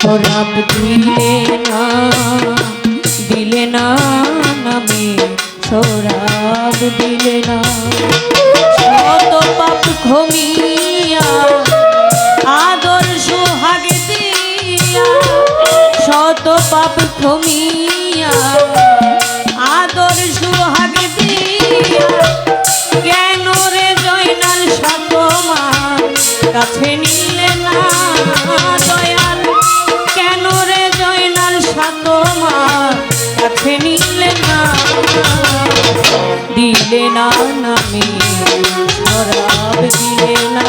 রাম দিলে না দিলে না নামে সৌরাব দিলে না শত পাপ ঘমিয়া আদর সোহাগে দিয়া শত পাপ ঘমিয়া আদর সোহাগে দিয়া কেন রে জয়নাল সাত কাছে দিলে না নামে শরাব দিলে না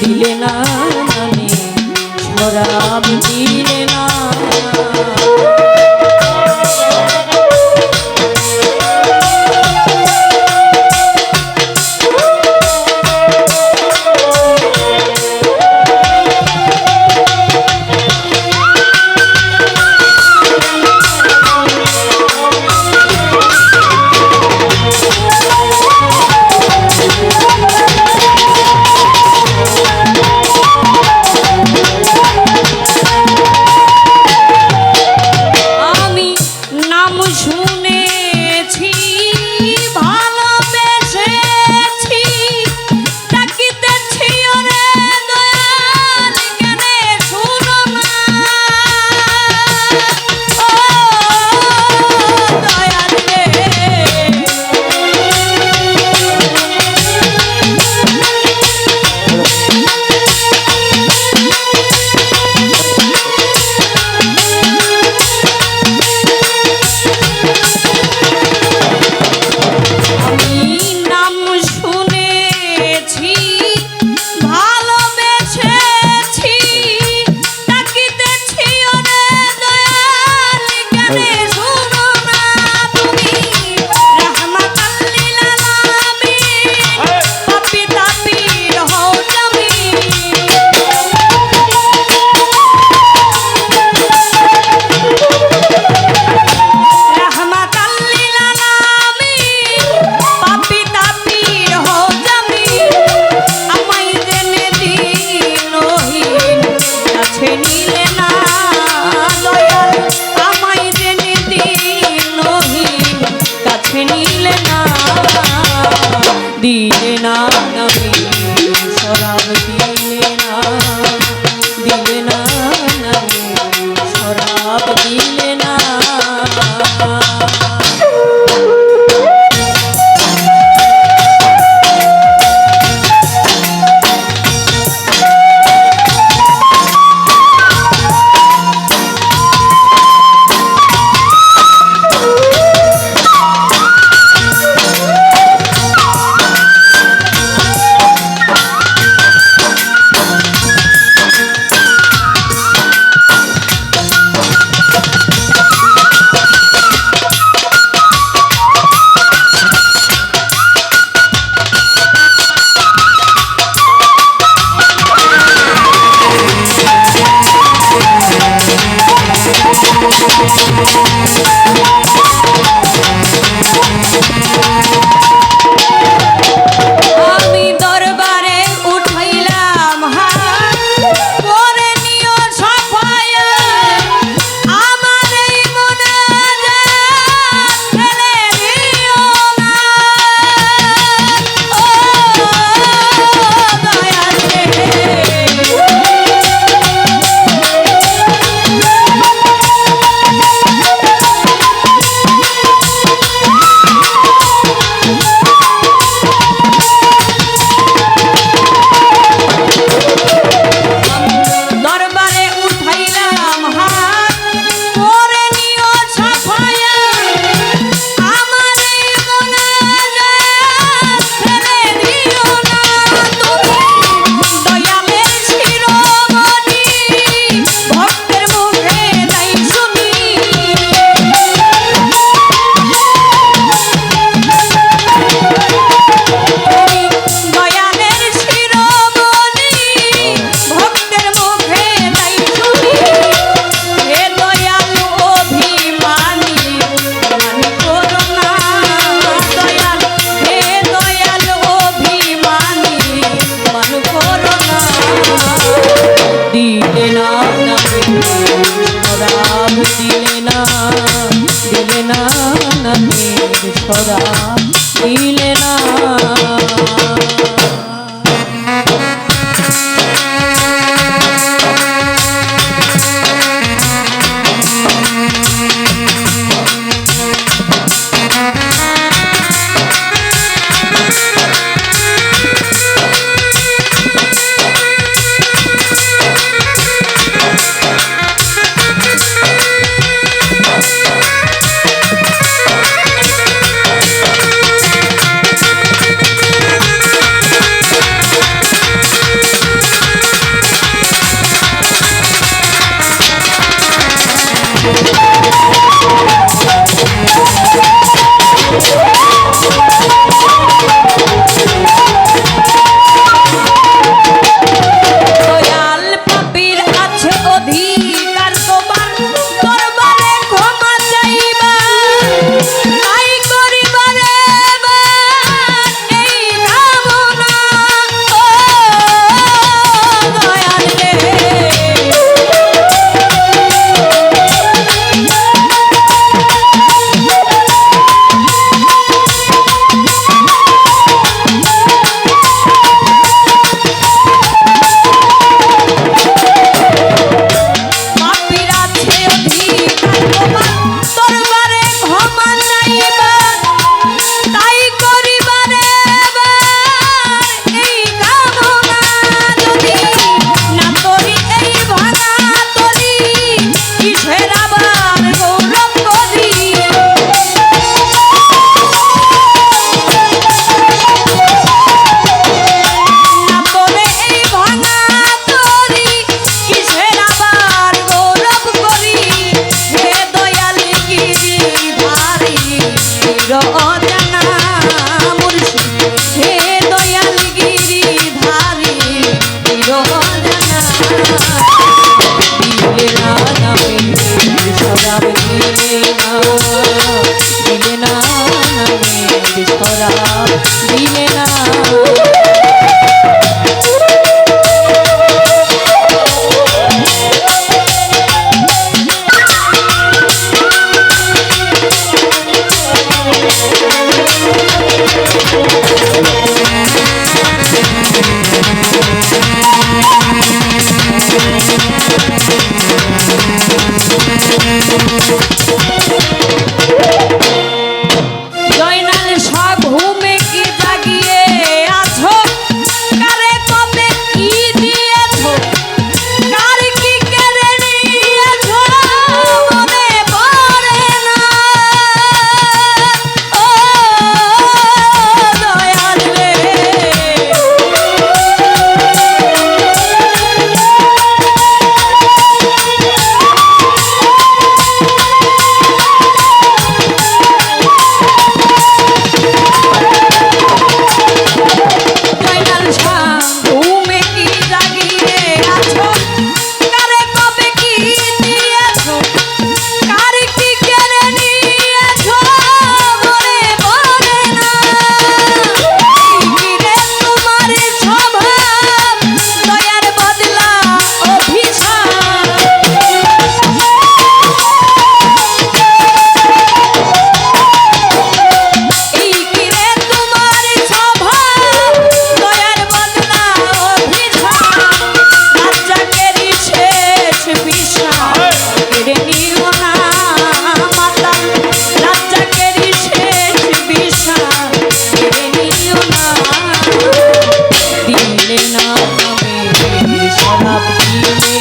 দিলে না নামে শরাব দিলে না। সরাম দিলে দিলে না দিলে না দিলে না। up.